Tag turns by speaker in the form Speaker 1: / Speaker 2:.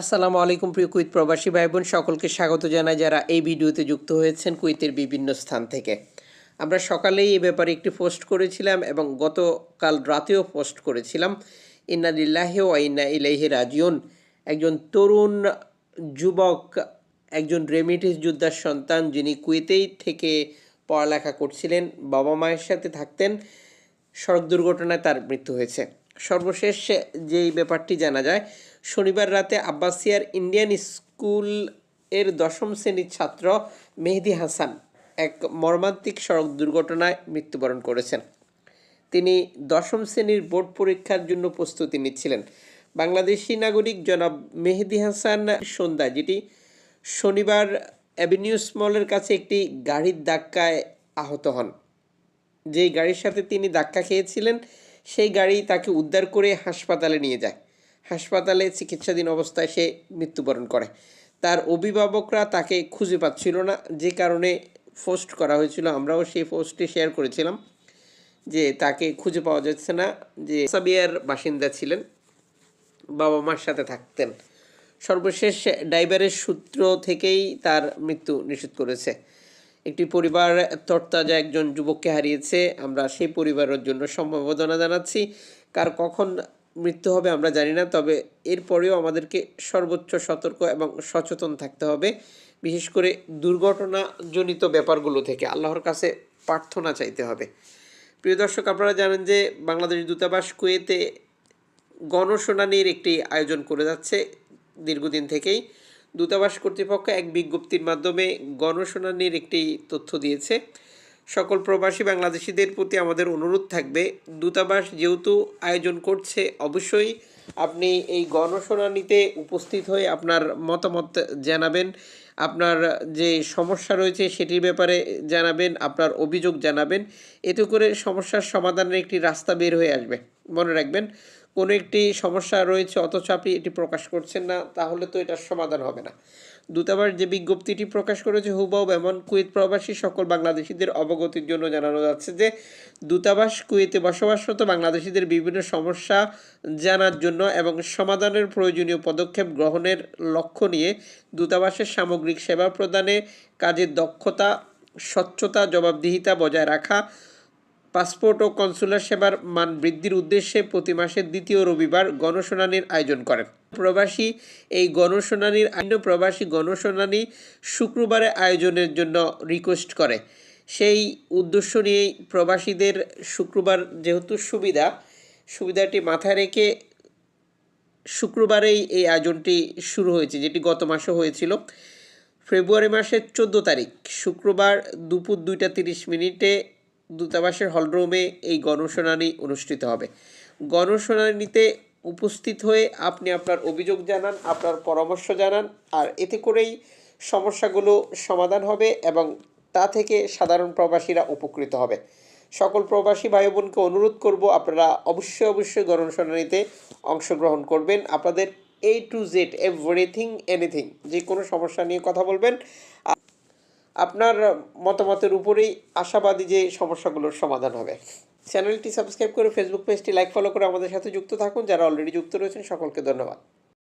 Speaker 1: আসসালামু আলাইকুম প্রিয় কুইত প্রবাসী ভাই বোন সকলকে স্বাগত জানাই যারা এই ভিডিওতে যুক্ত হয়েছেন কুইতের বিভিন্ন স্থান থেকে। আমরা সকালেই এই ব্যাপারে একটি পোস্ট করেছিলাম এবং গতকাল রাতেও পোস্ট করেছিলাম। ইন্না লিল্লাহি ও ইন্না ইলাইহি রাজিউন। একজন তরুণ যুবক, একজন রেমিটিস যোদ্ধার সন্তান যিনি কুয়েতেই থেকে পড়ালেখা করছিলেন, বাবা মায়ের সাথে থাকতেন। সড়ক দুর্ঘটনায় তার মৃত্যু হয়েছে। সর্বশেষ যেই ব্যাপারটি জানা যায়, শনিবার রাতে আব্বাসিয়ার ইন্ডিয়ান স্কুলের দশম শ্রেণির ছাত্র মেহেদি হাসান এক মর্মান্তিক সড়ক দুর্ঘটনায় মৃত্যুবরণ করেছেন। তিনি দশম শ্রেণির বোর্ড পরীক্ষার জন্য প্রস্তুতি নিচ্ছিলেন। বাংলাদেশি নাগরিক জনাব মেহেদি হাসান সন্ধ্যা যেটি শনিবার অ্যাভিনিউ মলের কাছে একটি গাড়ির ধাক্কায় আহত হন। যেই গাড়ির সাথে তিনি ধাক্কা খেয়েছিলেন সেই গাড়ি তাকে উদ্ধার করে হাসপাতালে নিয়ে যায়। হাসপাতালে চিকিৎসাধীন অবস্থায় সে মৃত্যুবরণ করে। তার অভিভাবকরা তাকে খুঁজে পাচ্ছিল না, যে কারণে পোস্ট করা হয়েছিল। আমরাও সেই পোস্টটি শেয়ার করেছিলাম যে তাকে খুঁজে পাওয়া যাচ্ছে না, যে সাবিয়ার বাসিন্দা ছিলেন, বাবা মার সাথে থাকতেন। সর্বশেষ ড্রাইভারের সূত্র থেকেই তার মৃত্যু নিশ্চিত করেছে। একটি পরিবার তরতাজা একজন যুবককে হারিয়েছে, আমরা সেই পরিবারের জন্য সম্ভাবনা জানাচ্ছি। কার কখন মৃত্যু হবে আমরা জানি না, তবে এরপরেও আমাদেরকে সর্বোচ্চ সতর্ক এবং সচেতন থাকতে হবে, বিশেষ করে দুর্ঘটনাজনিত ব্যাপারগুলো থেকে। আল্লাহর কাছে প্রার্থনা চাইতে হবে। প্রিয় দর্শক, আপনারা জানেন যে বাংলাদেশ দূতাবাস কুয়েতে গণশুনানির একটি আয়োজন করে যাচ্ছে দীর্ঘদিন থেকেই। দূতাবাস কর্তৃপক্ষ এক বিজ্ঞপ্তির মাধ্যমে গণশুনানির একটি তথ্য দিয়েছে। সকল প্রবাসী বাংলাদেশিদের প্রতি আমাদের অনুরোধ থাকবে, দূতাবাস যেহেতু আয়োজন করছে, অবশ্যই আপনি এই গণশুনানিতে উপস্থিত হয়ে আপনার মতামত জানাবেন, আপনার যে সমস্যা রয়েছে সেটির ব্যাপারে জানাবেন, আপনার অভিযোগ জানাবেন, এতে করে সমস্যার সমাধানের একটি রাস্তা বের হয়ে আসবে। মনে রাখবেন কোনো একটি সমস্যা রয়েছে, অথচ আপনি এটি প্রকাশ করছেন না, তাহলে তো এটার সমাধান হবে না। দূতাবাস যে বিজ্ঞপ্তিটি প্রকাশ করেছে হুবাব এমন কুয়েত প্রবাসী সকল বাংলাদেশিদের অবগতির জন্য জানানো যাচ্ছে যে, দূতাবাস কুয়েতে বসবাসরত বাংলাদেশিদের বিভিন্ন সমস্যা জানার জন্য এবং সমাধানের প্রয়োজনীয় পদক্ষেপ গ্রহণের লক্ষ্য নিয়ে দূতাবাসের সামগ্রিক সেবা প্রদানে কাজের দক্ষতা, স্বচ্ছতা, জবাবদিহিতা বজায় রাখা পাসপোর্ট ও কনসুলার সেবার মান বৃদ্ধির উদ্দেশ্যে প্রতি মাসের দ্বিতীয় রবিবার গণশুনানির আয়োজন করেন। প্রবাসী এই গণশুনানির অন্য প্রবাসী গণশুনানি শুক্রবারে আয়োজনের জন্য রিকোয়েস্ট করে। সেই উদ্দেশ্য নিয়েই প্রবাসীদের শুক্রবার যেহেতু সুবিধা, সুবিধাটি মাথায় রেখে শুক্রবারেই এই আয়োজনটি শুরু হয়েছে, যেটি গত মাসে হয়েছিল। ফেব্রুয়ারি মাসের চোদ্দ তারিখ, শুক্রবার দুপুর দুইটা তিরিশ মিনিটে দূতাবাসের হলরুমে এই গণশুনানি অনুষ্ঠিত হবে। গণশুনানিতে উপস্থিত হয়ে আপনি আপনার অভিযোগ জানান, আপনার পরামর্শ জানান, আর এতে করেই সমস্যাগুলো সমাধান হবে এবং তা থেকে সাধারণ প্রবাসীরা উপকৃত হবে। সকল প্রবাসী ভাই বোনকে অনুরোধ করব, আপনারা অবশ্যই অবশ্যই গণশুনানিতে অংশগ্রহণ করবেন। আপনাদের A to Z everything anything যে কোনো সমস্যা নিয়ে কথা বলবেন। আপনার মতামতের উপরেই আশাবাদী যে সমস্যাগুলোর সমাধান হবে। চ্যানেলটি সাবস্ক্রাইব করে ফেসবুক পেজটি লাইক ফলো করে আমাদের সাথে যুক্ত থাকুন। যারা অলরেডি যুক্ত রয়েছেন, সকলকে ধন্যবাদ।